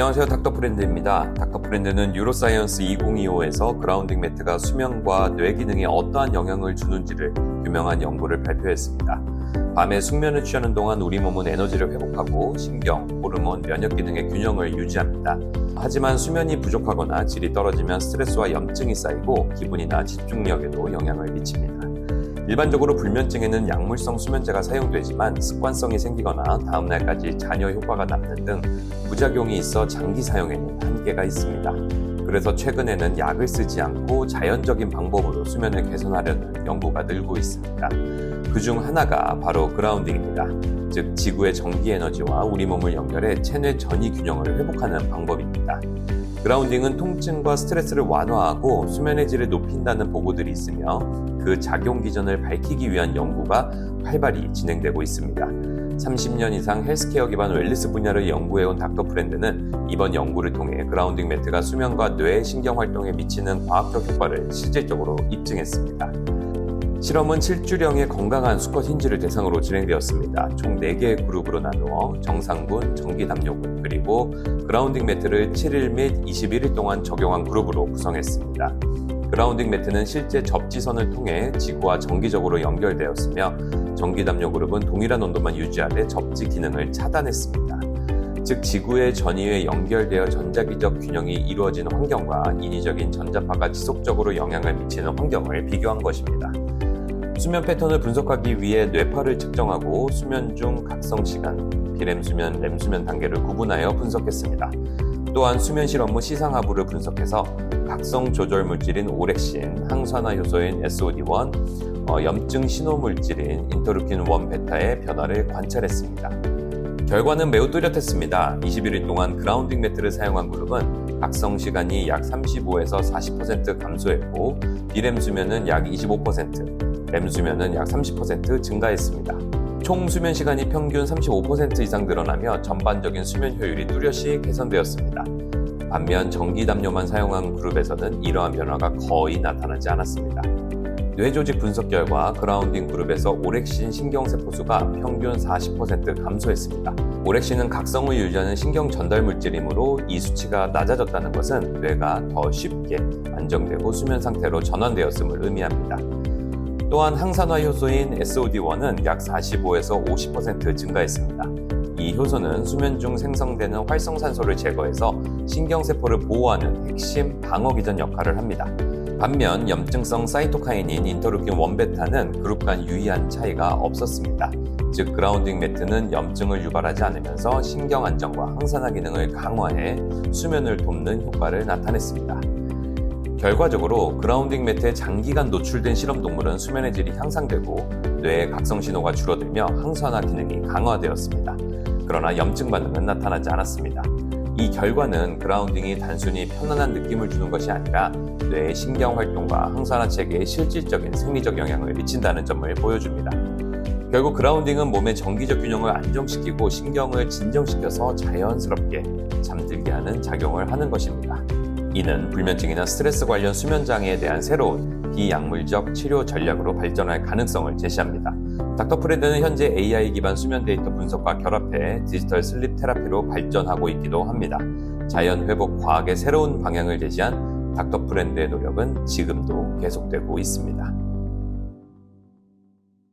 안녕하세요. 닥터프렌드입니다. 닥터프렌드는 유로사이언스 2025에서 그라운딩 매트가 수면과 뇌 기능에 어떠한 영향을 주는지를 규명한 연구를 발표했습니다. 밤에 숙면을 취하는 동안 우리 몸은 에너지를 회복하고 신경, 호르몬, 면역 기능의 균형을 유지합니다. 하지만 수면이 부족하거나 질이 떨어지면 스트레스와 염증이 쌓이고 기분이나 집중력에도 영향을 미칩니다. 일반적으로 불면증에는 약물성 수면제가 사용되지만 습관성이 생기거나 다음날까지 잔여 효과가 남는 등 부작용이 있어 장기 사용에는 한계가 있습니다. 그래서 최근에는 약을 쓰지 않고 자연적인 방법으로 수면을 개선하려는 연구가 늘고 있습니다. 그 중 하나가 바로 그라운딩입니다. 즉, 지구의 전기 에너지와 우리 몸을 연결해 체내 전이 균형을 회복하는 방법입니다. 그라운딩은 통증과 스트레스를 완화하고 수면의 질을 높인다는 보고들이 있으며 그 작용 기전을 밝히기 위한 연구가 활발히 진행되고 있습니다. 30년 이상 헬스케어 기반 웰리스 분야를 연구해온 닥터 프렌드는 이번 연구를 통해 그라운딩 매트가 수면과 뇌 신경 활동에 미치는 과학적 효과를 실질적으로 입증했습니다. 실험은 7주령의 건강한 수컷 힌지를 대상으로 진행되었습니다. 총 4개의 그룹으로 나누어 정상군, 전기담요군, 그리고 그라운딩 매트를 7일 및 21일 동안 적용한 그룹으로 구성했습니다. 그라운딩 매트는 실제 접지선을 통해 지구와 정기적으로 연결되었으며 전기담요 그룹은 동일한 온도만 유지하되 접지 기능을 차단했습니다. 즉 지구의 전위에 연결되어 전자기적 균형이 이루어지는 환경과 인위적인 전자파가 지속적으로 영향을 미치는 환경을 비교한 것입니다. 수면 패턴을 분석하기 위해 뇌파를 측정하고 수면 중 각성 시간, 비렘 수면, 렘 수면 단계를 구분하여 분석했습니다. 또한 수면 실험 후 시상 하부를 분석해서 각성 조절 물질인 오렉신, 항산화 효소인 SOD1, 어, 염증 신호 물질인 인터루킨 1 베타의 변화를 관찰했습니다. 결과는 매우 뚜렷했습니다. 21일 동안 그라운딩 매트를 사용한 그룹은 각성 시간이 약 35에서 40% 감소했고 비렘 수면은 약 25%, 렘 수면은 약 30% 증가했습니다. 총 수면 시간이 평균 35% 이상 늘어나며 전반적인 수면 효율이 뚜렷이 개선되었습니다. 반면 전기 담요만 사용한 그룹에서는 이러한 변화가 거의 나타나지 않았습니다. 뇌조직 분석 결과 그라운딩 그룹에서 오렉신 신경세포수가 평균 40% 감소했습니다. 오렉신은 각성을 유지하는 신경 전달 물질이므로 이 수치가 낮아졌다는 것은 뇌가 더 쉽게 안정되고 수면 상태로 전환되었음을 의미합니다. 또한 항산화 효소인 SOD1은 약 45에서 50% 증가했습니다. 이 효소는 수면 중 생성되는 활성산소를 제거해서 신경세포를 보호하는 핵심 방어 기전 역할을 합니다. 반면 염증성 사이토카인인 인터루킨 1베타는 그룹 간 유의한 차이가 없었습니다. 즉 그라운딩 매트는 염증을 유발하지 않으면서 신경 안정과 항산화 기능을 강화해 수면을 돕는 효과를 나타냈습니다. 결과적으로 그라운딩 매트에 장기간 노출된 실험 동물은 수면의 질이 향상되고 뇌의 각성 신호가 줄어들며 항산화 기능이 강화되었습니다. 그러나 염증 반응은 나타나지 않았습니다. 이 결과는 그라운딩이 단순히 편안한 느낌을 주는 것이 아니라 뇌의 신경 활동과 항산화 체계에 실질적인 생리적 영향을 미친다는 점을 보여줍니다. 결국 그라운딩은 몸의 정기적 균형을 안정시키고 신경을 진정시켜서 자연스럽게 잠들게 하는 작용을 하는 것입니다. 이는 불면증이나 스트레스 관련 수면 장애에 대한 새로운 비약물적 치료 전략으로 발전할 가능성을 제시합니다. 닥터 프렌드는 현재 AI 기반 수면 데이터 분석과 결합해 디지털 슬립 테라피로 발전하고 있기도 합니다. 자연 회복 과학의 새로운 방향을 제시한 닥터 프렌드의 노력은 지금도 계속되고 있습니다.